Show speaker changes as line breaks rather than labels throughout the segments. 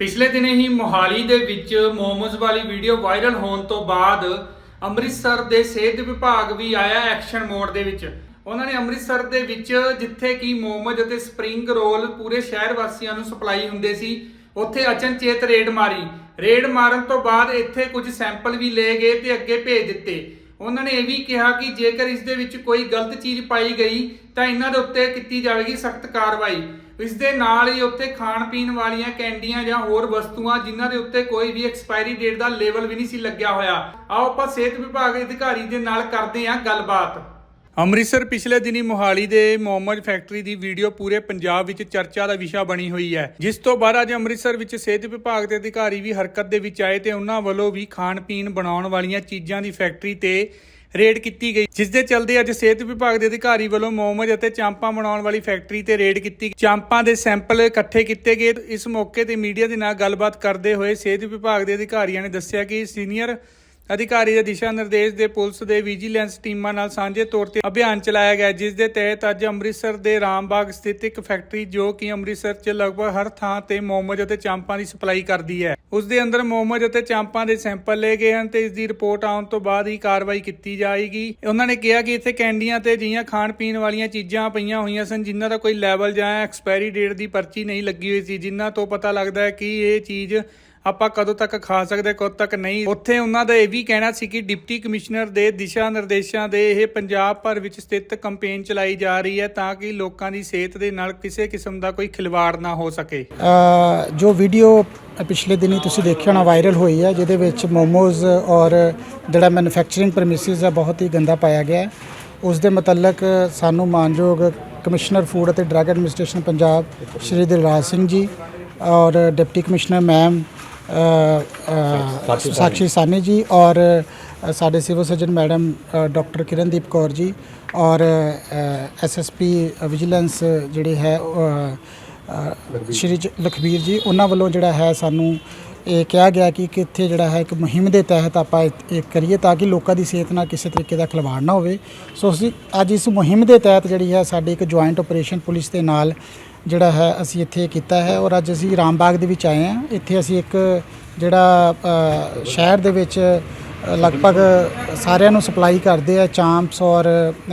ਪਿਛਲੇ ਦਿਨੇ ਹੀ ਮੋਹਾਲੀ ਦੇ ਵਿੱਚ ਮੋਮੋਜ਼ ਵਾਲੀ ਵੀਡੀਓ ਵਾਇਰਲ ਹੋਣ ਤੋਂ ਬਾਅਦ ਅੰਮ੍ਰਿਤਸਰ ਦੇ ਸਿਹਤ ਵਿਭਾਗ ਵੀ ਆਇਆ ਐਕਸ਼ਨ ਮੋਡ ਦੇ ਵਿੱਚ। ਉਹਨਾਂ ਨੇ ਅੰਮ੍ਰਿਤਸਰ ਦੇ ਵਿੱਚ ਜਿੱਥੇ ਕਿ ਮੋਮੋਜ਼ ਅਤੇ ਸਪਰਿੰਗ ਰੋਲ ਪੂਰੇ ਸ਼ਹਿਰ ਵਾਸੀਆਂ ਨੂੰ ਸਪਲਾਈ ਹੁੰਦੇ ਸੀ, ਉੱਥੇ ਅਚਨਚੇਤ ਰੇਡ ਮਾਰੀ। ਰੇਡ ਮਾਰਨ ਤੋਂ ਬਾਅਦ ਇੱਥੇ ਕੁਝ ਸੈਂਪਲ ਵੀ ਲਏ ਗਏ ਤੇ ਅੱਗੇ ਭੇਜ ਦਿੱਤੇ। ਉਹਨਾਂ ਨੇ ਇਹ ਵੀ ਕਿਹਾ ਕਿ ਜੇਕਰ ਇਸ ਦੇ ਵਿੱਚ ਕੋਈ ਗਲਤ ਚੀਜ਼ ਪਾਈ ਗਈ, ਤਾਂ ਇਹਨਾਂ ਦੇ ਉੱਤੇ ਕੀਤੀ ਜਾਵੇਗੀ ਸਖਤ ਕਾਰਵਾਈ। ਇਸ ਦੇ ਨਾਲ ਹੀ ਉੱਥੇ ਖਾਣ ਪੀਣ ਵਾਲੀਆਂ ਕੈਂਡੀਆਂ ਜਾਂ ਹੋਰ ਵਸਤੂਆਂ ਜਿਨ੍ਹਾਂ ਦੇ ਉੱਤੇ ਕੋਈ ਵੀ ਐਕਸਪਾਇਰੀ ਡੇਟ ਦਾ ਲੇਬਲ ਵੀ ਨਹੀਂ ਸੀ ਲੱਗਿਆ ਹੋਇਆ। ਆਓ ਆਪਾਂ ਸਿਹਤ ਵਿਭਾਗ ਦੇ ਅਧਿਕਾਰੀ ਦੇ ਨਾਲ ਕਰਦੇ ਹਾਂ ਗੱਲਬਾਤ। ਅੰਮ੍ਰਿਤਸਰ ਪਿਛਲੇ ਦਿਨੀ ਮੋਹਾਲੀ ਦੇ ਮੋਮੋਜ਼ ਫੈਕਟਰੀ ਦੀ ਵੀਡੀਓ ਪੂਰੇ ਪੰਜਾਬ ਵਿੱਚ ਚਰਚਾ ਦਾ ਵਿਸ਼ਾ ਬਣੀ ਹੋਈ ਹੈ। ਜਿਸ ਤੋਂ ਬਾਅਦ ਅੱਜ ਅੰਮ੍ਰਿਤਸਰ ਵਿੱਚ ਸਿਹਤ ਵਿਭਾਗ ਦੇ ਅਧਿਕਾਰੀ ਵੀ ਹਰਕਤ ਦੇ ਵਿੱਚ ਆਏ ਤੇ ਉਹਨਾਂ ਵੱਲੋਂ ਵੀ ਖਾਣ ਪੀਣ ਬਣਾਉਣ ਵਾਲੀਆਂ ਚੀਜ਼ਾਂ ਦੀ ਫੈਕਟਰੀ ਤੇ ਰੇਡ ਕੀਤੀ ਗਈ। ਜਿਸ ਦੇ ਚਲਦੇ ਅੱਜ ਸਿਹਤ ਵਿਭਾਗ ਦੇ ਅਧਿਕਾਰੀ ਵੱਲੋਂ ਮੋਮਜ ਅਤੇ ਚਾਂਪਾਂ ਬਣਾਉਣ ਵਾਲੀ ਫੈਕਟਰੀ ਤੇ ਰੇਡ ਕੀਤੀ ਚਾਂਪਾਂ ਦੇ ਸੈਂਪਲ ਇਕੱਠੇ ਕੀਤੇ ਗਏ। ਇਸ ਮੌਕੇ ਤੇ ਮੀਡੀਆ ਦੇ ਨਾਲ ਗੱਲਬਾਤ ਕਰਦੇ ਹੋਏ ਸਿਹਤ ਵਿਭਾਗ ਦੇ ਅਧਿਕਾਰੀਆਂ ਨੇ ਦੱਸਿਆ ਕਿ ਸੀਨੀਅਰ ਅਧਿਕਾਰੀ ਦੇ ਦਿਸ਼ਾ ਨਿਰਦੇਸ਼ ਦੇ ਪੁਲਿਸ ਦੇ ਵਿਜੀਲੈਂਸ ਟੀਮਾਂ ਨਾਲ ਸਾਂਝੇ ਤੌਰ ਤੇ ਅਭਿਆਨ ਚਲਾਇਆ ਗਿਆ, ਜਿਸ ਦੇ ਤਹਿਤ ਅੱਜ ਅੰਮ੍ਰਿਤਸਰ ਦੇ ਰਾਮਬਾਗ ਸਥਿਤ ਇੱਕ ਫੈਕਟਰੀ ਜੋ ਕਿ ਅੰਮ੍ਰਿਤਸਰ 'ਚ ਲਗਭਗ ਹਰ ਥਾਂ ਤੇ ਮੋਮੋਜ਼ ਅਤੇ ਚਾਂਪਾਂ ਦੀ ਸਪਲਾਈ ਕਰਦੀ ਹੈ। ਉਸ ਦੇ ਅੰਦਰ ਮੋਮੋਜ਼ ਅਤੇ ਚਾਂਪਾਂ ਦੇ ਸੈਂਪਲ ਲਏ ਗਏ ਹਨ ਤੇ ਇਸ ਦੀ ਰਿਪੋਰਟ ਆਉਣ ਤੋਂ ਬਾਅਦ ਹੀ ਕਾਰਵਾਈ ਕੀਤੀ ਜਾਏਗੀ। ਉਹਨਾਂ ਨੇ ਕਿਹਾ ਕਿ ਇੱਥੇ ਕੈਂਡੀਆਂ ਤੇ ਜਿਹੀਆਂ ਖਾਣ ਪੀਣ ਵਾਲੀਆਂ ਚੀਜ਼ਾਂ ਪਈਆਂ ਹੋਈਆਂ ਸਨ, ਜਿਨ੍ਹਾਂ ਦਾ ਕੋਈ ਲੈਵਲ ਜਾਂ ਐਕਸਪਾਇਰੀ ਡੇਟ ਦੀ ਪਰਚੀ ਨਹੀਂ ਲੱਗੀ ਹੋਈ ਸੀ, ਜਿਨ੍ਹਾਂ ਤੋਂ ਪਤਾ ਲੱਗਦਾ ਹੈ ਕਿ ਇਹ ਚੀਜ਼ ਆਪਾਂ ਕਦੋਂ ਤੱਕ ਖਾ ਸਕਦੇ, ਕਦੋਂ ਤੱਕ ਨਹੀਂ। ਉੱਥੇ ਉਹਨਾਂ ਦਾ ਇਹ ਵੀ ਕਹਿਣਾ ਸੀ ਕਿ ਡਿਪਟੀ ਕਮਿਸ਼ਨਰ ਦੇ ਦਿਸ਼ਾ ਨਿਰਦੇਸ਼ਾਂ ਦੇ ਇਹ ਪੰਜਾਬ ਭਰ ਵਿੱਚ ਸਥਿਤ ਕੈਂਪੇਨ ਚਲਾਈ ਜਾ ਰਹੀ ਹੈ ਤਾਂ ਕਿ ਲੋਕਾਂ ਦੀ ਸਿਹਤ ਦੇ ਨਾਲ ਕਿਸੇ ਕਿਸਮ ਦਾ ਕੋਈ ਖਿਲਵਾੜ ਨਾ ਹੋ ਸਕੇ।
ਜੋ ਵੀਡੀਓ ਪਿਛਲੇ ਦਿਨੀ ਤੁਸੀਂ ਦੇਖਿਆ ਹੋਣਾ ਵਾਇਰਲ ਹੋਈ ਹੈ, ਜਿਹਦੇ ਵਿੱਚ ਮੋਮੋਜ਼ ਔਰ ਜਿਹੜਾ ਮੈਨੂਫੈਕਚਰਿੰਗ ਪ੍ਰੈਮਿਸਿਸ ਹੈ, ਬਹੁਤ ਹੀ ਗੰਦਾ ਪਾਇਆ ਗਿਆ ਹੈ। ਉਸ ਦੇ ਮੁਤਲਕ ਸਾਨੂੰ ਮਾਨਯੋਗ ਕਮਿਸ਼ਨਰ ਫੂਡ ਅਤੇ ਡਰੱਗ ਐਡਮਿਨਿਸਟ੍ਰੇਸ਼ਨ ਪੰਜਾਬ ਸ਼੍ਰੀ ਦਿਲਰਾਜ ਸਿੰਘ ਜੀ ਔਰ deputy commissioner ma'am Sakshi Sawhney. Ji ਔਰ ਸਾਡੇ civil surgeon madam doctor Kirandeep Kaur ji ਔਰ ਐਸਐਸਪੀ ਵਿਜੀਲੈਂਸ ਜਿਹੜੇ ਹੈ ਸ਼੍ਰੀ ਲਖਬੀਰ ਜੀ ਉਹਨਾਂ ਵੱਲੋਂ ਜਿਹੜਾ ਹੈ ਸਾਨੂੰ ਇਹ ਕਿਹਾ ਗਿਆ ਕਿ ਕਿ ਇੱਥੇ ਜਿਹੜਾ ਹੈ ਇੱਕ ਮੁਹਿੰਮ ਦੇ ਤਹਿਤ ਆਪਾਂ ਇਹ ਇਹ ਕਰੀਏ ਤਾਂ ਕਿ ਲੋਕਾਂ ਦੀ ਸਿਹਤ ਨਾਲ ਕਿਸੇ ਤਰੀਕੇ ਦਾ ਖਿਲਵਾੜ ਨਾ ਹੋਵੇ। ਸੋ ਅਸੀਂ ਅੱਜ ਇਸ ਮੁਹਿੰਮ ਦੇ ਤਹਿਤ ਜਿਹੜੀ ਹੈ ਸਾਡੀ ਇੱਕ ਜੁਆਇੰਟ ਆਪਰੇਸ਼ਨ ਪੁਲਿਸ ਦੇ ਨਾਲ ਜਿਹੜਾ ਹੈ ਅਸੀਂ ਇੱਥੇ ਕੀਤਾ ਹੈ ਔਰ ਅੱਜ ਅਸੀਂ ਰਾਮਬਾਗ ਦੇ ਵਿੱਚ ਆਏ ਹਾਂ। ਇੱਥੇ ਅਸੀਂ ਇੱਕ ਜਿਹੜਾ ਸ਼ਹਿਰ ਦੇ ਵਿੱਚ ਲਗਭਗ ਸਾਰਿਆਂ ਨੂੰ ਸਪਲਾਈ ਕਰਦੇ ਆ, ਚਾਂਪਸ ਔਰ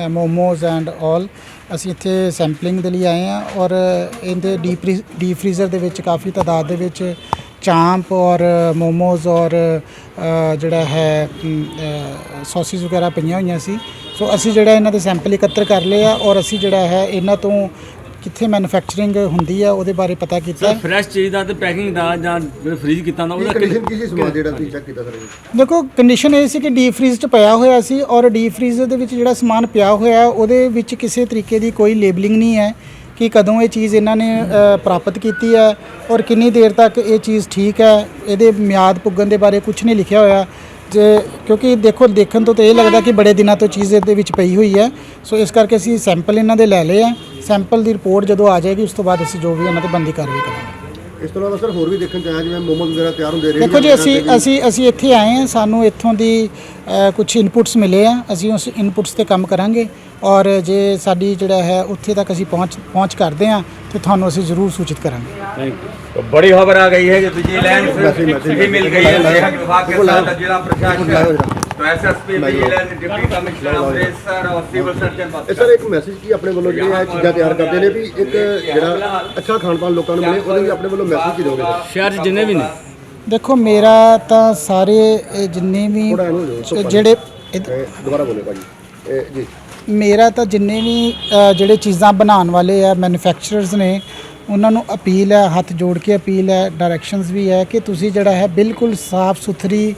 ਮੋਮੋਜ਼ ਐਂਡ ਆਲ ਅਸੀਂ ਇੱਥੇ ਸੈਂਪਲਿੰਗ ਦੇ ਲਈ ਆਏ ਹਾਂ ਔਰ ਇਹਦੇ ਡੀਪ ਡੀਪ ਫ੍ਰੀਜ਼ਰ ਦੇ ਵਿੱਚ ਕਾਫੀ ਤਾਦਾਦ ਦੇ ਵਿੱਚ ਚਾਂਪ ਔਰ ਮੋਮੋਜ਼ ਔਰ ਜਿਹੜਾ ਹੈ ਸੌਸਿਸ ਵਗੈਰਾ ਪਈਆਂ ਹੋਈਆਂ ਸੀ। ਸੋ ਅਸੀਂ ਜਿਹੜਾ ਇਹਨਾਂ ਦੇ ਸੈਂਪਲ ਇਕੱਤਰ ਕਰ ਲਏ ਆ ਔਰ ਅਸੀਂ ਜਿਹੜਾ ਹੈ ਇਹਨਾਂ ਤੋਂ ਕਿੱਥੇ ਮੈਨੂਫੈਕਚਰਿੰਗ ਹੁੰਦੀ ਆ ਉਹਦੇ ਬਾਰੇ ਪਤਾ ਕੀਤਾ।
ਸਰ ਫਰੈਸ਼ ਚੀਜ਼ ਦਾ ਤੇ ਪੈਕਿੰਗ ਦਾ ਜਾਂ ਫ੍ਰੀਜ਼ ਕੀਤਾ
ਇਹ
ਉਹਦਾ
ਕੰਡੀਸ਼ਨ ਕੀ ਸੀ ਸਮਾਨ ਜਿਹੜਾ ਤੁਸੀਂ ਚੈੱਕ ਕੀਤਾ ਸਰ?
ਦੇਖੋ ਕੰਡੀਸ਼ਨ ਇਹ ਸੀ ਕਿ ਡੀਪ ਫ੍ਰੀਜ਼ 'ਚ ਪਿਆ ਹੋਇਆ ਸੀ ਔਰ ਡੀਪ ਫ੍ਰੀਜ਼ਰ ਦੇ ਵਿੱਚ ਜਿਹੜਾ ਸਮਾਨ ਪਿਆ ਹੋਇਆ ਉਹਦੇ ਵਿੱਚ ਕਿਸੇ ਤਰੀਕੇ ਦੀ ਕੋਈ ਲੇਬਲਿੰਗ ਨਹੀਂ ਹੈ। ਕਿ ਕਦੋਂ ਇਹ ਚੀਜ਼ ਇਹਨਾਂ ਨੇ ਪ੍ਰਾਪਤ ਕੀਤੀ ਹੈ ਔਰ ਕਿੰਨੀ ਦੇਰ ਤੱਕ ਇਹ ਚੀਜ਼ ਠੀਕ ਹੈ, ਇਹਦੇ ਮਿਆਦ ਪੁੱਗਣ ਦੇ ਬਾਰੇ ਕੁਝ ਨਹੀਂ ਲਿਖਿਆ ਹੋਇਆ। ਜੇ, ਕਿਉਂਕਿ ਦੇਖੋ, ਦੇਖਣ ਤੋਂ ਤਾਂ ਇਹ ਲੱਗਦਾ ਕਿ ਬੜੇ ਦਿਨਾਂ ਤੋਂ ਚੀਜ਼ ਇਹਦੇ ਵਿੱਚ ਪਈ ਹੋਈ ਹੈ। ਸੋ ਇਸ ਕਰਕੇ ਅਸੀਂ ਸੈਂਪਲ ਇਹਨਾਂ ਦੇ ਲੈ ਲਏ ਆ ਸੈਂਪਲ ਦੀ ਰਿਪੋਰਟ ਜਦੋਂ ਆ ਜਾਏਗੀ, ਉਸ ਤੋਂ ਬਾਅਦ ਅਸੀਂ ਜੋ ਵੀ ਇਹਨਾਂ ਤੇ ਬੰਦੀ ਕਾਰਵਾਈ ਕਰਾਂਗੇ।
ਇਸ ਤੋਂ ਇਲਾਵਾ ਸਰ ਹੋਰ ਵੀ ਦੇਖਣ ਚ ਆਇਆ ਜਿਵੇਂ ਮੋਮੋਜ਼ ਵਗੈਰਾ ਤਿਆਰ ਹੁੰਦੇ
ਦੇਖੋ ਜੀ ਅਸੀਂ ਅਸੀਂ ਅਸੀਂ ਇੱਥੇ ਆਏ ਹਾਂ ਸਾਨੂੰ ਇੱਥੋਂ ਦੀ ਕੁਝ ਇਨਪੁਟਸ ਮਿਲੇ ਆ ਅਸੀਂ ਉਸ ਇਨਪੁਟਸ ਤੇ ਕੰਮ ਕਰਾਂਗੇ ਔਰ ਜੇ ਸਾਡੀ ਜਿਹੜਾ ਹੈ ਉੱਥੇ ਤੱਕ ਅਸੀਂ ਪਹੁੰਚ ਪਹੁੰਚ ਕਰਦੇ ਹਾਂ ਤੇ ਤੁਹਾਨੂੰ ਅਸੀਂ ਜ਼ਰੂਰ ਸੂਚਿਤ ਕਰਾਂਗੇ
तो बड़ी खबर आ गई है कि विजिलेंस भी मिल गई है सेहत विभाग के साथ जिला प्रशासन
ਸਰ ਇੱਕ ਮੈਸੇਜ ਕੀ ਆਪਣੇ ਵੱਲੋਂ ਜਿਹੜੀਆਂ ਇਹ ਚੀਜ਼ਾਂ ਤਿਆਰ ਕਰਦੇ ਨੇ ਵੀ ਇੱਕ ਜਿਹੜਾ ਅੱਛਾ ਖਾਣ ਪਾਣ ਲੋਕਾਂ ਨੂੰ ਮਿਲੇ ਉਹਦੇ ਲਈ ਆਪਣੇ ਵੱਲੋਂ ਮੈਸੇਜ ਕੀ ਦੋਗੇ
ਸ਼ਹਿਰ 'ਚ ਜਿੰਨੇ ਵੀ ਨੇ।
ਦੇਖੋ ਮੇਰਾ ਤਾਂ ਸਾਰੇ ਇਹ ਜਿੰਨੇ ਵੀ ਜਿਹੜੇ
ਦੁਬਾਰਾ ਬੋਲੇ ਭਾਜੀ। ਜੀ।
ਮੇਰਾ ਤਾਂ ਜਿੰਨੇ ਵੀ ਜਿਹੜੇ ਚੀਜ਼ਾਂ ਬਣਾਉਣ ਵਾਲੇ ਆ ਮੈਨੂਫੈਕਚਰਰਸ ਨੇ ਉਹਨਾਂ ਨੂੰ ਅਪੀਲ ਹੈ ਹੱਥ ਜੋੜ ਕੇ ਅਪੀਲ ਹੈ ਡਾਇਰੈਕਸ਼ਨਸ ਵੀ ਹੈ ਕਿ ਤੁਸੀਂ ਜਿਹੜਾ ਹੈ ਬਿਲਕੁਲ ਸਾਫ਼ ਸੁਥਰੀ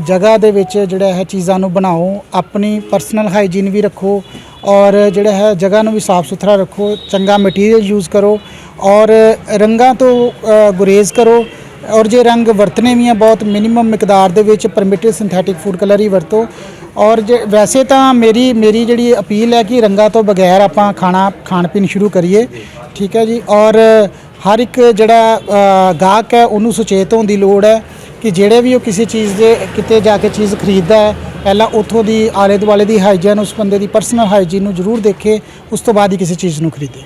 ਜਗ੍ਹਾ ਦੇ ਵਿੱਚ ਜਿਹੜਾ ਹੈ ਚੀਜ਼ਾਂ ਨੂੰ ਬਣਾਓ ਆਪਣੀ ਪਰਸਨਲ ਹਾਈਜੀਨ ਵੀ ਰੱਖੋ ਔਰ ਜਿਹੜਾ ਹੈ ਜਗ੍ਹਾ ਨੂੰ ਵੀ ਸਾਫ਼ ਸੁਥਰਾ ਰੱਖੋ ਚੰਗਾ ਮਟੀਰੀਅਲ ਯੂਜ਼ ਕਰੋ ਔਰ ਰੰਗਾਂ ਤੋਂ ਅ, ਗੁਰੇਜ਼ ਕਰੋ ਔਰ ਜੇ ਰੰਗ ਵਰਤਨੇ ਵੀ ਆ ਬਹੁਤ ਮਿਨੀਮਮ ਮਿਕਦਾਰ ਦੇ ਵਿੱਚ ਪਰਮਿਟਡ ਸਿੰਥੈਟਿਕ ਫੂਡ ਕਲਰ ਹੀ ਵਰਤੋ ਔਰ ਜੇ ਵੈਸੇ ਤਾਂ ਮੇਰੀ ਮੇਰੀ ਜਿਹੜੀ ਅਪੀਲ ਹੈ ਕਿ ਰੰਗਾਂ ਤੋਂ ਬਗੈਰ ਆਪਾਂ ਖਾਣਾ ਖਾਣ ਪੀਣ ਸ਼ੁਰੂ ਕਰੀਏ ਠੀਕ ਹੈ ਜੀ ਔਰ ਹਰ ਇੱਕ ਜਿਹੜਾ ਅ, ਗਾਹਕ ਹੈ ਉਹਨੂੰ ਸੁਚੇਤ ਹੋਣ ਦੀ ਲੋੜ ਹੈ ਕਿ ਜਿਹੜੇ ਵੀ ਉਹ ਕਿਸੇ ਚੀਜ਼ ਦੇ ਕਿਤੇ ਜਾ ਕੇ ਚੀਜ਼ ਖਰੀਦਦਾ ਹੈ, ਪਹਿਲਾਂ ਉੱਥੋਂ ਦੀ ਆਲੇ ਦੁਆਲੇ ਦੀ ਹਾਈਜੀਨ ਉਸ ਬੰਦੇ ਦੀ ਪਰਸਨਲ ਹਾਈਜੀਨ ਨੂੰ ਜ਼ਰੂਰ ਦੇਖੇ, ਉਸ ਤੋਂ ਬਾਅਦ ਹੀ ਕਿਸੇ ਚੀਜ਼ ਨੂੰ ਖਰੀਦੇ।